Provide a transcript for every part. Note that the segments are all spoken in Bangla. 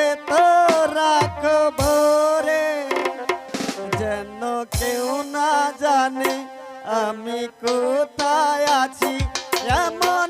করে তো রাখব রে যেন কেউ না জানে আমি কোথায় আছি। এমন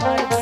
bye.